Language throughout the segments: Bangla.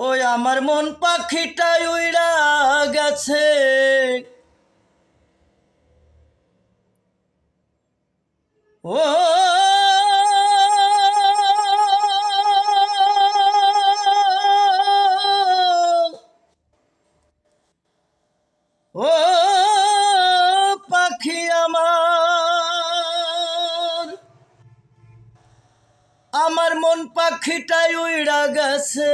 ওই আমার মন পাখিটা উইড়া গেছে। ও ও পাখি আমার। আমার মন পাখিটাই উইড়া গেছে।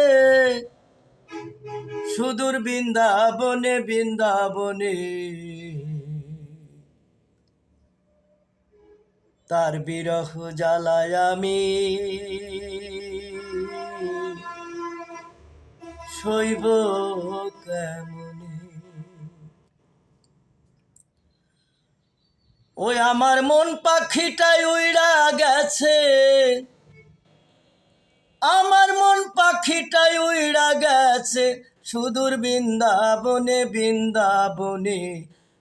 সুদূর বৃন্দাবনে বৃন্দাবনে। তার বিরহ জ্বালায় আমি। শৈব কেমনে? ওই আমার মন পাখিটাই উইড়া গেছে। পাখিটাই উইড়া গেছে সুদূর বৃন্দাবনে বৃন্দাবনে।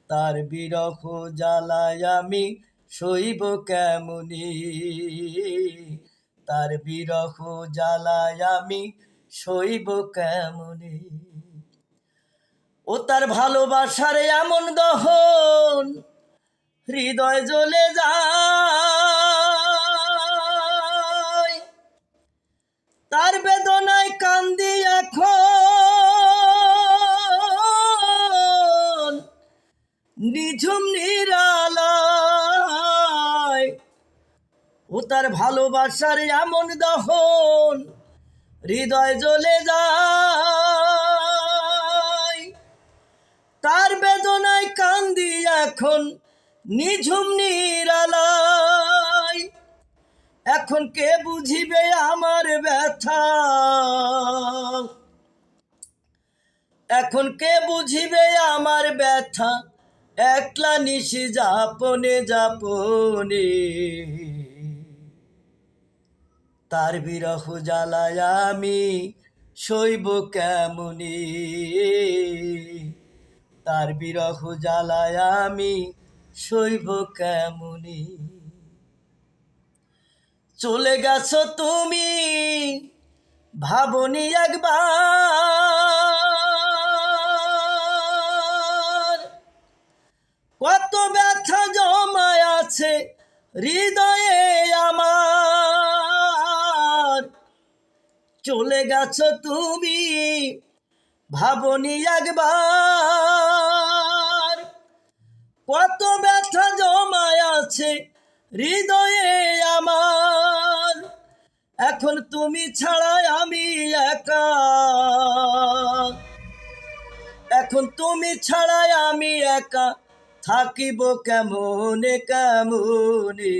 তার বিরহ জ্বালায় আমি শৈব কেমনি। তার বিরহ জ্বালায় আমি শৈব কেমনি। ও তার ভালোবাসার এমন দহন, হৃদয় জ্বলে যায়। ও তার ভালোবাসার এমন দহন, হৃদয় জ্বলে যায়। তার বেদনায় কান্দি এখন নিঝুম নিরালায়। এখন কে বুঝিবে আমার ব্যথা? এখন কে বুঝিবে আমার ব্যথা? একলা নিশি যাপনে যাপনে। তার বিরহ জ্বালায় আমি শৈব কেমনি। তার বিরহ জ্বালায় আমি শৈব কেমনি। চলে গেছো তুমি, ভাবনি একবার। কত ব্যথা জমায় আছে হৃদয়ে আমার। চলে গেছো তুমি। ভাবনি একবার, কত ব্যথা জমায় আছে হৃদয়ে আমার। এখন তুমি ছাড়া আমি একা। এখন তুমি ছাড়া আমি একা, থাকিব কেমনে কেমনে?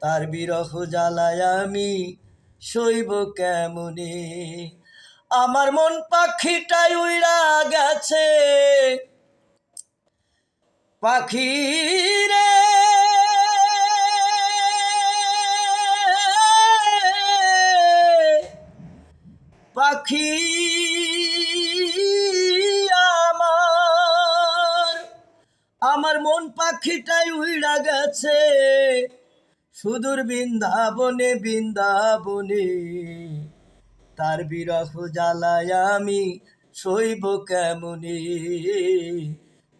তার বিরহ জ্বালায় আমি শৈব কেমনে। আমার মন পাখিটাই উইড়া গেছে। পাখি রে। পাখি আমার। আমার মন পাখিটাই উইড়া গেছে। সুদূর বৃন্দাবনে বৃন্দাবনে। তার বিরহ জ্বালায় আমি শৈব কেমনে।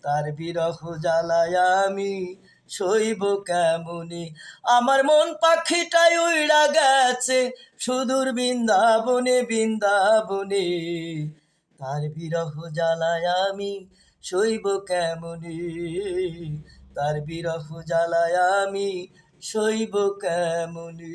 তার বিরহ জ্বালায় আমি শৈব কেমনে। আমার মন পাখিটাই উইড়া গেছে সুদূর বৃন্দাবনে বৃন্দাবনে। তার বিরহ জ্বালায় আমি শৈব কেমনে। তার বিরহ জ্বালায় আমি শৈব কেমনে?